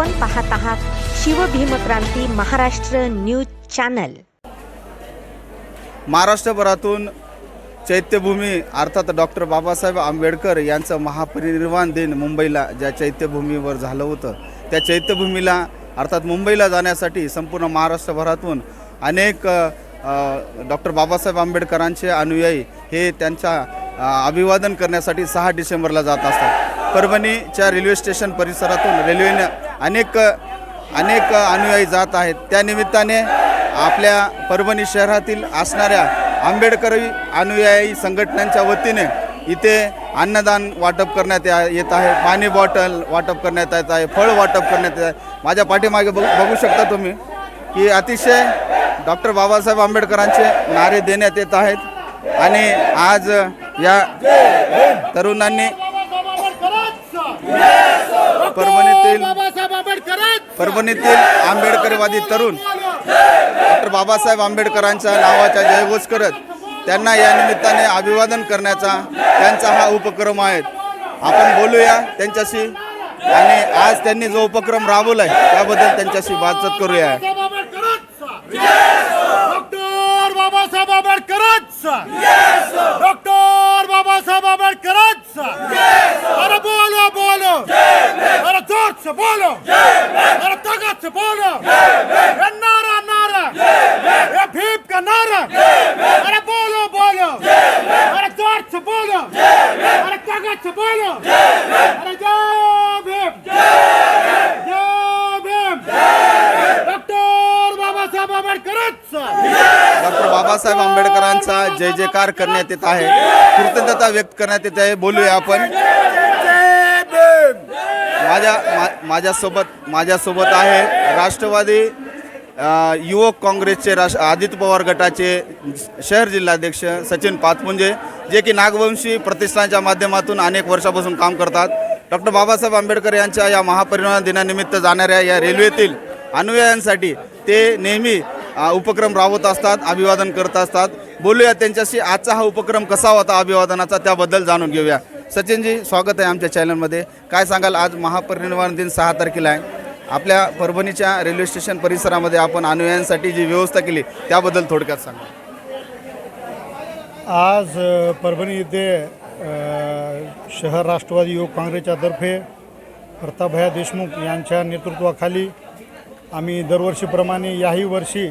आपण पाहत आहात शिवभीमक्रांती महाराष्ट्र न्यूज चॅनल. महाराष्ट्रभरातून चैत्यभूमी अर्थात डॉक्टर बाबासाहेब आंबेडकर यांचं महापरिनिर्वाण दिन मुंबईला ज्या चैत्यभूमीवर झालं होतं त्या चैत्यभूमीला अर्थात मुंबईला जाण्यासाठी संपूर्ण महाराष्ट्रभरातून अनेक डॉक्टर बाबासाहेब आंबेडकरांचे अनुयायी हे त्यांच्या अभिवादन करण्यासाठी सहा डिसेंबरला जात असतात. परभणीच्या रेल्वे स्टेशन परिसरातून रेल्वेने अनेक अनेक अनुयायी जात आहेत. त्या निमित्ताने आपल्या परभणी शहरातील असणाऱ्या आंबेडकरी अनुयायी संघटनांच्या वतीने इथे अन्नदान वाटप करण्यात येत आहे. पाणी बॉटल वाटप करण्यात येत आहे. फळ वाटप करण्यात येत आहे. माझ्या पाठीमागे बघ बघू शकता तुम्ही की अतिशय डॉक्टर बाबासाहेब आंबेडकरांचे नारे देण्यात येत आहेत. आणि आज या तरुणांनी परभणीतील परभणीतील आंबेडकरवादी तरुण डॉक्टर बाबासाहेब आंबेडकरांच्या नावाचा जयघोष करत त्यांना या निमित्ताने अभिवादन करण्याचा त्यांचा हा उपक्रम आहे. आपण बोलूया त्यांच्याशी आणि आज त्यांनी जो उपक्रम राबवला आहे त्याबद्दल त्यांच्याशी बातचीत करूया. डॉक्टर बाबासाहेब आंबेडकरांचा डॉक्टर बाबासाहेब आंबेडकरांचा अरे बोलो बोलो अरे जोर से बोलो अरे ताकत से बोलो ये नारा नारा ये भीम का नारा अरे बोलो बोलो अरे जोर से बोलो अरे ताकत से बोलो अरे जय भीम. जय भीम. डॉक्टर बाबासाहेब आंबेडकरांचा. डॉक्टर बाबासाहेब आंबेडकरांचा जय जयकार करण्यात येत आहे. कृतज्ञता व्यक्त करण्यात येत आहे. बोलूया आपण. जय भीम. माझ्या मा- माझ्यासोबत माझ्यासोबत आहे राष्ट्रवादी युवक काँग्रेसचे राष आदित्य पवार गटाचे शहर जिल्हाध्यक्ष सचिन पाचपुंजे जे की नागवंशी प्रतिष्ठानच्या माध्यमातून अनेक वर्षापासून काम करतात. डॉक्टर बाबासाहेब आंबेडकर यांच्या या महापरिनिर्वाण दिनानिमित्त जाणाऱ्या या रेल्वेतील अनुयायांसाठी ते नेहमी उपक्रम राबवत असतात अभिवादन करत असतात. बोलूया त्यांच्याशी आजचा हा उपक्रम कसा होता अभिवादनाचा त्याबद्दल जाणून घेऊया. सचिनजी स्वागत आहे आमच्या चॅनलमध्ये काय सांगाल आज महापरिनिर्वाण दिन सहा तारखेला आहे. आपल्या परभणीच्या रेल्वे स्टेशन परिसरामध्ये आपण अनुयायांसाठी जी व्यवस्था केली त्याबद्दल थोडक्यात सांगा. आज परभणी येथे शहर राष्ट्रवादी युवक काँग्रेसच्या तर्फे प्रतापभया देशमुख यांच्या नेतृत्वाखाली आम्ही दरवर्षीप्रमाणे याही वर्षी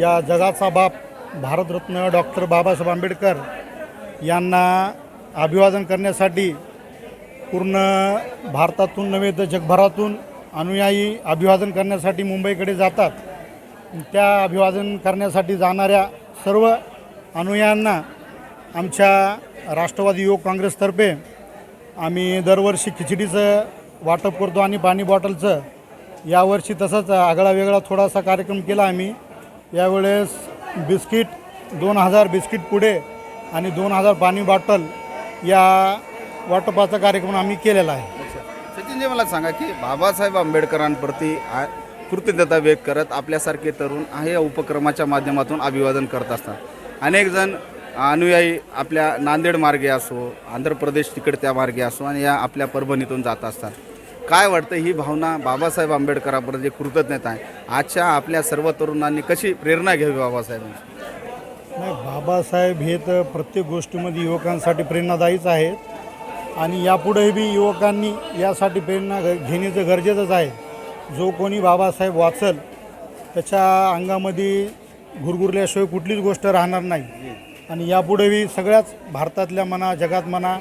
या जगाचा बाप भारतरत्न डॉक्टर बाबासाहेब आंबेडकर यांना अभिवादन करण्यासाठी पूर्ण भारतातून नव्हे तर जगभरातून अनुयायी अभिवादन करण्यासाठी मुंबईकडे जातात. त्या अभिवादन करण्यासाठी जाणाऱ्या सर्व अनुयायांना आमच्या राष्ट्रवादी युवक काँग्रेसतर्फे आम्ही दरवर्षी खिचडीचं वाटप करतो आणि पाणी बॉटलचं. यावर्षी तसंच आगळा वेगळा थोडासा कार्यक्रम केला आम्ही. यावेळेस बिस्किट दोन हजार बिस्किट पुढे आणि दोन हजार पाणी बॉटल या वाटपाचा कार्यक्रम आम्ही केलेला आहे. सचिनजी मला सांगा की बाबासाहेब आंबेडकरांप्रती आ- कृतज्ञता व्यक्त करत आपल्यासारखे तरुण आहे या उपक्रमाच्या माध्यमातून अभिवादन करत असतात. अनेक जण अनुयायी आपल्या नांदेड मार्गे असो आंध्र प्रदेश तिकडे त्या मार्गे असो आणि या आपल्या परभणीतून जात असतात. काय वाटतं ही भावना बाबासाहेब आंबेडकरांप्रती कृतज्ञता आहे? आजच्या आपल्या सर्व तरुणांनी कशी प्रेरणा घ्यावी बाबासाहेबांची नाही बाबासाहेब हे तर प्रत्येक गोष्टीमध्ये युवकांसाठी प्रेरणादायीच आहेत. आणि यापुढेही बी युवकांनी यासाठी प्रेरणा घ- घेण्याचं गरजेचंच आहे. जो कोणी बाबासाहेब वाचल त्याच्या अंगामध्ये घुरघुरल्याशिवाय कुठलीच गोष्ट राहणार नाही. आणि यापुढेही सगळ्याच भारतातल्या म्हणा जगात म्हणा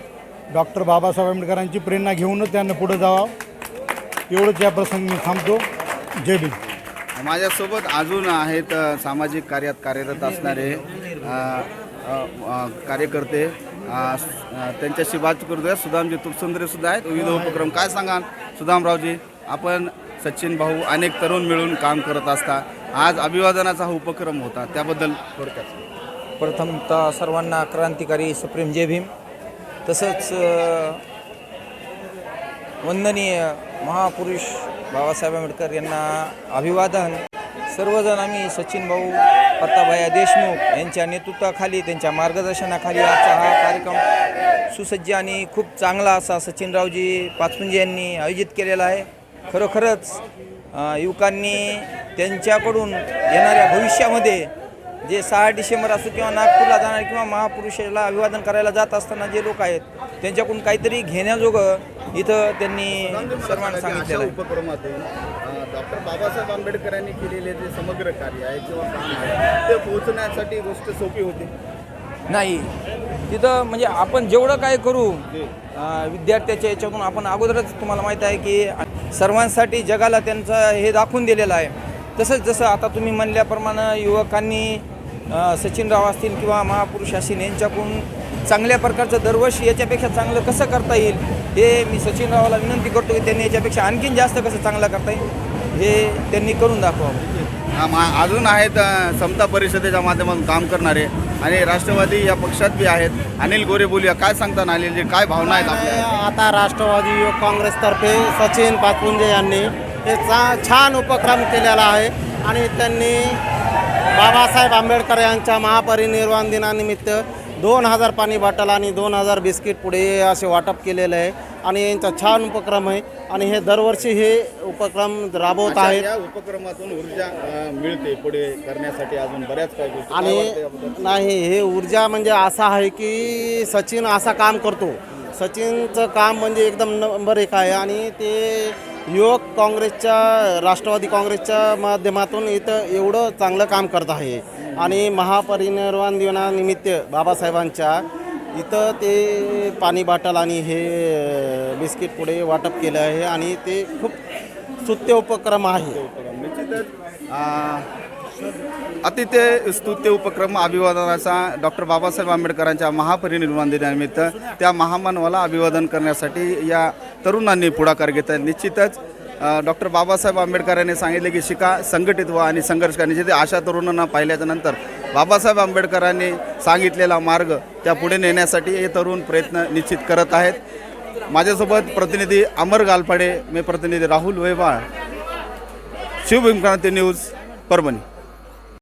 डॉक्टर बाबासाहेब आंबेडकरांची प्रेरणा घेऊनच त्यांना पुढे जावं. एवढंच या प्रसंगी मी थांबतो. जय भीम. माझ्यासोबत अजून आहेत सामाजिक कार्यात कार्यरत असणारे कार्यकर्ते त्यांच्याशी बात करू द्या. सुदामजी तुपसुंदरे सुद्धा आहेत. विविध उपक्रम. काय सांगाल? सुदामरावजी आपण सचिन भाऊ अनेक तरुण मिळून काम करत असता. आज अभिवादनाचा हा उपक्रम होता. त्याबद्दल थोडक्यात प्रथमतः सर्वांना क्रांतिकारी सुप्रीम जय भीम. तसंच वंदनीय महापुरुष बाबासाहेब आंबेडकर यांना अभिवादन. सर्वजण आम्ही सचिन भाऊ प्रताभया देशमुख यांच्या नेतृत्वाखाली त्यांच्या मार्गदर्शनाखाली आजचा हा कार्यक्रम सुसज्ज आणि खूप चांगला असा सचिनरावजी पाचपुंजे यांनी आयोजित केलेला आहे. खरोखरच युवकांनी त्यांच्याकडून येणाऱ्या भविष्यामध्ये जे सहा डिसेंबर असो किंवा नागपूरला जाणार किंवा महापुरुषाला अभिवादन करायला जात असताना जे लोक आहेत त्यांच्याकडून काहीतरी घेण्याजोगं इथं त्यांनी सर्वांना सांगितलेलं आहे. उपक्रमातून डॉक्टर बाबासाहेब आंबेडकरांनी केलेले जे समग्र कार्य आहे किंवा काम आहे ते पोहोचण्यासाठी गोष्ट सोपी होती. नाही. तिथं म्हणजे आपण जेवढं काय करू अं, विद्यार्थ्याच्या याच्यातून आपण अगोदरच तुम्हाला माहीत आहे की सर्वांसाठी जगाला त्यांचं हे दाखवून दिलेलं आहे. तसंच जसं आता तुम्ही म्हणल्याप्रमाणे युवकांनी अं, सचिनराव असतील किंवा महापुरुष असतील यांच्याकडून चांगल्या प्रकारचं दरवर्षी याच्यापेक्षा चांगलं कसं करता येईल हे मी सचिनरावाला विनंती करतो की त्यांनी याच्यापेक्षा आणखीन जास्त कसं चांगलं करता येईल. हे त्यांनी करून दाखवावं आम- अजून आहेत समता परिषदेच्या माध्यमातून काम करणारे आणि राष्ट्रवादी या पक्षात बी आहेत. अनिल गोरे बोलूया काय सांगता अनिल काय भावना आहेत आपल्या? आता राष्ट्रवादी युवक काँग्रेसतर्फे सचिन पाचपुंजे यांनी हे चा छान उपक्रम केलेला आहे आणि त्यांनी बाबासाहेब आंबेडकर यांच्या महापरिनिर्वाण दिनानिमित्त दोन हजार पाणी बॉटल आणि दोन हजार बिस्किट पुढे असे वाटप केलेलं आहे. आणि यांचा छान उपक्रम आहे. आणि हे दरवर्षी हे उपक्रम राबवत आहेत. या उपक्रमातून ऊर्जा अ, मिळते पुढे करण्यासाठी अजून बऱ्याच काही गोष्टी. काय आणि? नाही हे ऊर्जा म्हणजे असं आहे की सचिन असा काम करतो. सचिनचं काम म्हणजे एकदम नंबर एक आहे. आणि ते युवक काँग्रेसच्या राष्ट्रवादी काँग्रेसच्या माध्यमातून इथं एवढं चांगलं काम करत आहे. आणि महापरिनिर्वाण दिनानिमित्त बाबासाहेबांच्या इथं ते पाणी बाटल आणि हे बिस्किट पुढे वाटप केलं आहे. आणि ते खूप स्तुत्य उपक्रम आहे. अतिथ्य स्तुत्य उपक्रम अभिवादनाचा डॉक्टर बाबासाहेब आंबेडकरांच्या महापरिनिर्वाण दिनानिमित्त त्या महामानवाला अभिवादन करण्यासाठी या तरुणांनी पुढाकार घेत आहे निश्चितच डॉक्टर बाबासाहेब आंबेडकरांनी सांगितले की शिका संघटित व्हा आणि संघर्ष करा. जिथे अशा तरुणांना पाहिल्याच्या नंतर बाबासाहेब आंबेडकरांनी सांगितलेला मार्ग त्या पुढे नेण्यासाठी हे तरुण प्रयत्न निश्चित करत आहेत. माझ्यासोबत प्रतिनिधी अमर गालपाडे मी प्रतिनिधी राहुल वेवाळ. शिवभीमक्रांती न्यूज परभणी.